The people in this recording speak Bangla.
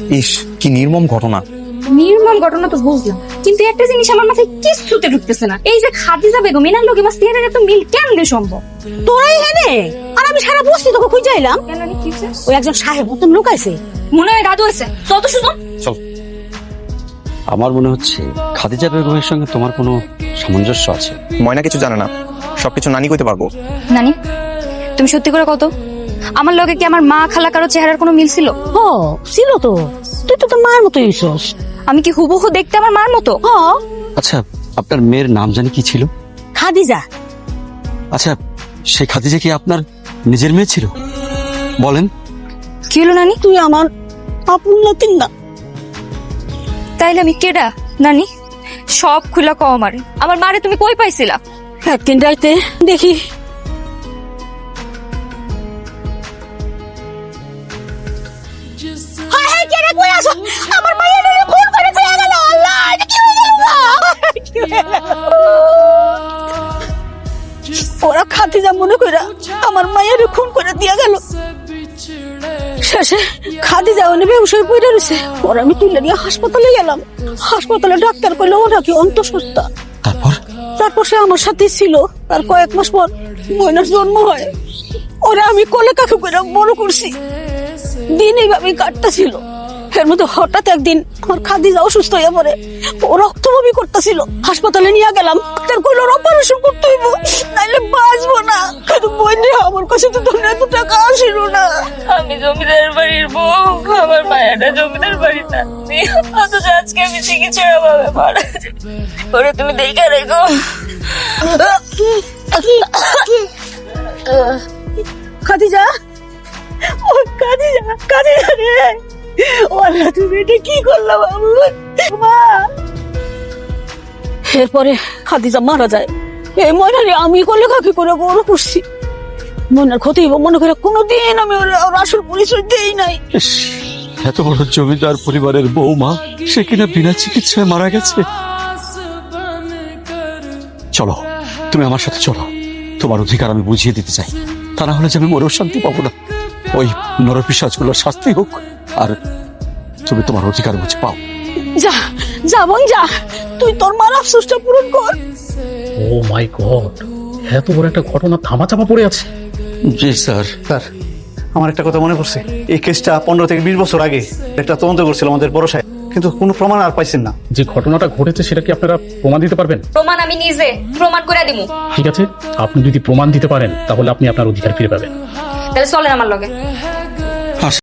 ইস কি নির্মম ঘটনা। নির্মম ঘটনা তো বুঝলাম। কিন্তু একটা জিনিস আমার মাথায় কিচ্ছুতে ঢুকতেছে না। এই যে খাদিজা বেগম এনার লোকে এত মিল কেমনে সম্ভব? তোরাই হেনে? আর আমি সারা বস্তি তোকে খুঁজে হইছে? ওই একজন সাহেব মতন লুকাইছে মনে হয় দাদু আছে সুজন। চল। আমার মনে হচ্ছে খাদিজা বেগমের সঙ্গে তোমার কোনো সামঞ্জস্য আছে। ময়না কিছু জানে না। সবকিছু নানি কইতে পারব। নানি তুমি সত্যি করে কত আমার লগে কি আমার মা খালা কারও চেহারার কোনো মিল ছিল? হ ছিল তো। তুই তো তোর মার মতো হইছস। আমি কি হুবহু দেখতে আমার মার মতো? হ। আচ্ছা আপনার মেয়ের নাম জানি কি ছিল? খাদিজা। আচ্ছা সেই খাদিজা কি আপনার নিজের মেয়ে ছিল? বলেন। কি হলো নানি? তুই আমার আপন নাতিন না। তাইলে আমি কেডা? নানি সব খুলা কও আমারে। আমার মারে তুমি কই পাইছিলা? একদিন রাইতে দেখি হায় হায়, কে রে, কই আছো? আমার মায়ের নামে খুন করে দিয়ে গেল। আল্লাহ, এটা কি? কি হয়ে ওরা খাতিজা মনে কইরা আমার মায়ের খুন করে দিয়া গেল। শেষে খাদিজা বেহুশ হয়ে পড়ে রয়েছে পরে আমি তুলে নিয়ে হাসপাতালে গেলাম। হাসপাতালে ডাক্তার কইলো ও নাকি অন্তঃসত্ত্বা? তারপর? তারপর সে আমার সাথেই ছিল। আর কয়েক মাস পর ময়নার জন্ম হয়। ওরা আমি কোলে কাকে করে বড় করছি। দিন এইভাবে কাটতেছিল। এর মধ্যে হঠাৎ একদিন আমার খাদিজা অসুস্থ হয়ে পড়ে। ও রক্তবমি করতেছিল। হাসপাতালে নিয়ে গেলাম। তার কইলো অপারেশন করতে হইব। নাইলে বাঁচবো না। কিন্তু বইনে আমার কাছে তো ধরে এত টাকা আসিল না। আমি জমিদার বাড়ির বউ। আমার মায়াটা জমিদার বাড়ির নাতনি অথচ আজকে আমি চিকিৎসার অভাবে মারা। ওরে তুমি দেখে রেখো। খাদিজা ও খাদিজা খাদিজা রে। আল্লাহ তুমি এটা কি করলা বাবু? মা! এরপরে খাদিজা মারা যায়। এই ময়নারে আমি করলে কাকি করে বড় করছি? মনের ক্ষতি মনে করে কোনোদিন আমি ওর আসল পরিচয় দেই নাই। এত বড় জমিদার পরিবারের বৌমা সে কিনা বিনা চিকিৎসায় মারা গেছে। চলো, তুমি আমার সাথে চলো। তোমার অধিকার আমি বুঝিয়ে দিতে চাই। তা না হলে যে আমি মরেও শান্তি পাবো না। ওই নরপিসাজগুলোর শাস্তি হোক। আর তুমি তোমার অধিকার বুঝে পাও। যা যা বোন যা। তুই তোর মার আফসোসটা পূরণ কর। ও মাই গড এত বড় একটা ঘটনা থামাচাপা পড়ে আছে। জি স্যার। স্যার আমার একটা কথা মনে পড়ছে। এই কেসটা পনেরো থেকে বিশ বছর আগে একটা তদন্ত করছিল আমাদের বড় সাহেব। কিন্তু কোনো প্রমাণ আর পাইছেন না। যে ঘটনাটা ঘটেছে সেটা কি আপনারা প্রমাণ দিতে পারবেন? প্রমাণ আমি নিজে প্রমাণ করে দিমু। ঠিক আছে আপনি যদি প্রমাণ দিতে পারেন তাহলে আপনি আপনার অধিকার ফিরে পাবেন। তাহলে চলেন আমার লগে।